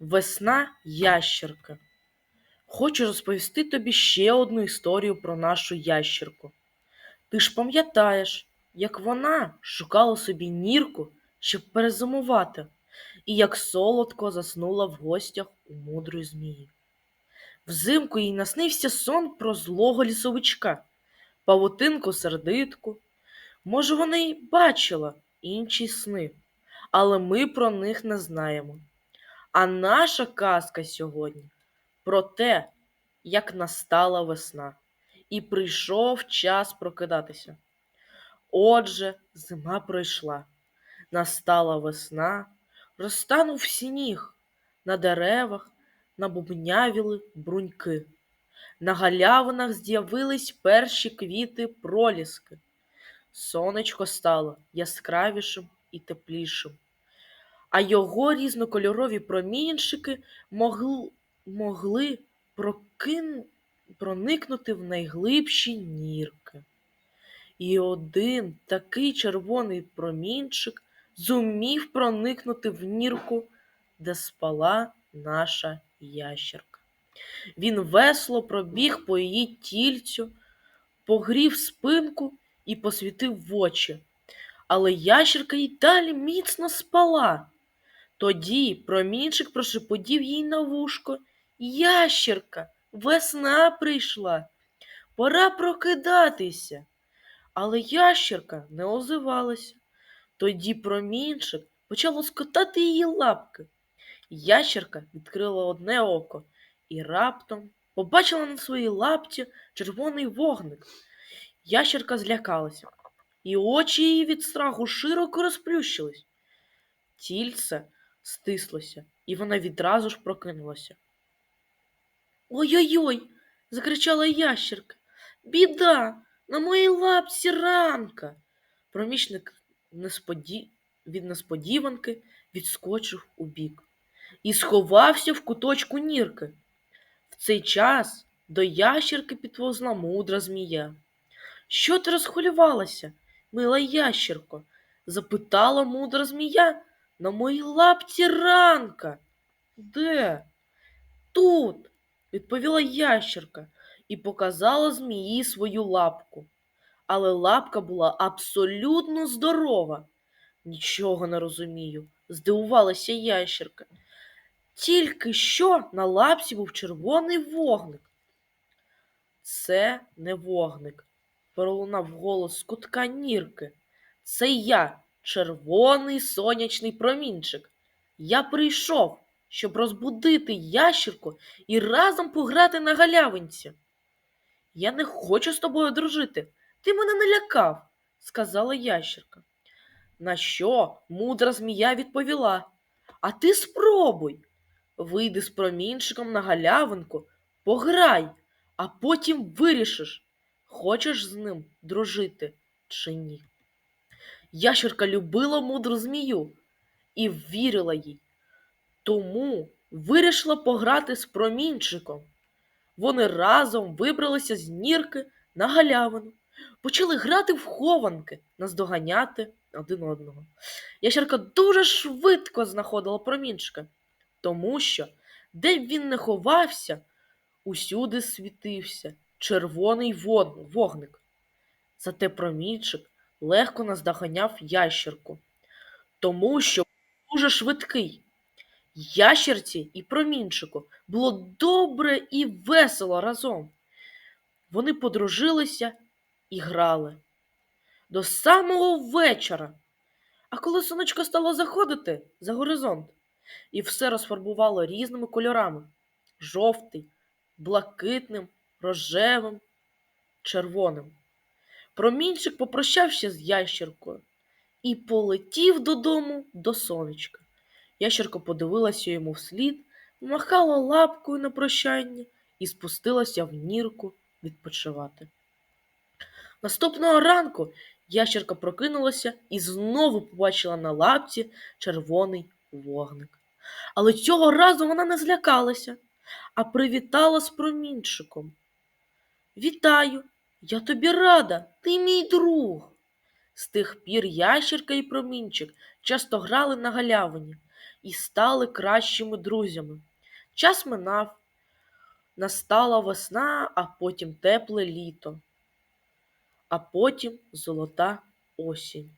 Весна ящерка. Хочу розповісти тобі ще одну історію про нашу ящерку. Ти ж пам'ятаєш, як вона шукала собі нірку, щоб перезимувати, і як солодко заснула в гостях у мудрої змії. Взимку їй наснився сон про злого лісовичка, павутинку сердитку. Може, вона й бачила інші сни, але ми про них не знаємо. А наша казка сьогодні про те, як настала весна, і прийшов час прокидатися. Отже, зима пройшла, настала весна, розтанув сніг, на деревах набубнявіли бруньки, на галявинах з'явились перші квіти проліски. Сонечко стало яскравішим і теплішим а його різнокольорові промінчики могли, проникнути в найглибші нірки. І один такий червоний промінчик зумів проникнути в нірку, де спала наша ящерка. Він весело пробіг по її тільцю, погрів спинку і посвітив в очі. Але ящерка й далі міцно спала. Тоді промінчик прошепотів їй на вушко. Ящерка, весна прийшла. Пора прокидатися. Але ящерка не озивалася. Тоді промінчик почав лоскотати її лапки. Ящерка відкрила одне око і раптом побачила на своїй лапці червоний вогник. Ящерка злякалася, і очі її від страху широко розплющились. Тільце стислося, і вона відразу ж прокинулася. Ой-ой-ой. закричала ящерка. Біда, на моїй лапці ранка. Проміжник несподі... від несподіванки відскочив у бік і сховався в куточку нірки. В цей час до ящерки підповзла мудра змія. Що ти розхвилювалася, мила ящерко? запитала мудра змія, на моїй лапці ранка. Де? Тут, відповіла ящерка і показала змії свою лапку. Але лапка була абсолютно здорова. Нічого не розумію, здивувалася ящерка. Тільки що на лапці був червоний вогник. Це не вогник, пролунав голос з кутка нірки. Це я, червоний сонячний промінчик. Я прийшов, щоб розбудити ящірку і разом пограти на галявинці. Я не хочу з тобою дружити. Ти мене не лякав, сказала ящірка. На що мудра змія відповіла А ти спробуй. Вийди з промінчиком на галявинку, пограй, а потім вирішиш, хочеш з ним дружити чи ні. Ящерка любила мудру змію і вірила їй. Тому вирішила пограти з промінчиком. Вони разом вибралися з нірки на галявину, почали грати в хованки, наздоганяти один одного. Ящерка дуже швидко знаходила промінчика, тому що, де б він не ховався, усюди світився червоний вогник. Зате промінчик легко наздоганяв ящерку, тому що дуже швидкий. Ящерці і промінчику було добре і весело разом. Вони подружилися і грали до самого вечора. А коли сонечко стало заходити за горизонт, і все розфарбувало різними кольорами жовтий, блакитним, рожевим, червоним. Промінчик попрощався з ящеркою і полетів додому до сонечка. Ящерка подивилася йому вслід, махала лапкою на прощання і спустилася в нірку відпочивати. Наступного ранку ящерка прокинулася і знову побачила на лапці червоний вогник. Але цього разу вона не злякалася, а привітала з промінчиком. Вітаю! Я тобі рада, ти мій друг. З тих пір ящерка і промінчик часто грали на галявині, і стали кращими друзями. Час минав, настала весна, а потім тепле літо, а потім золота осінь.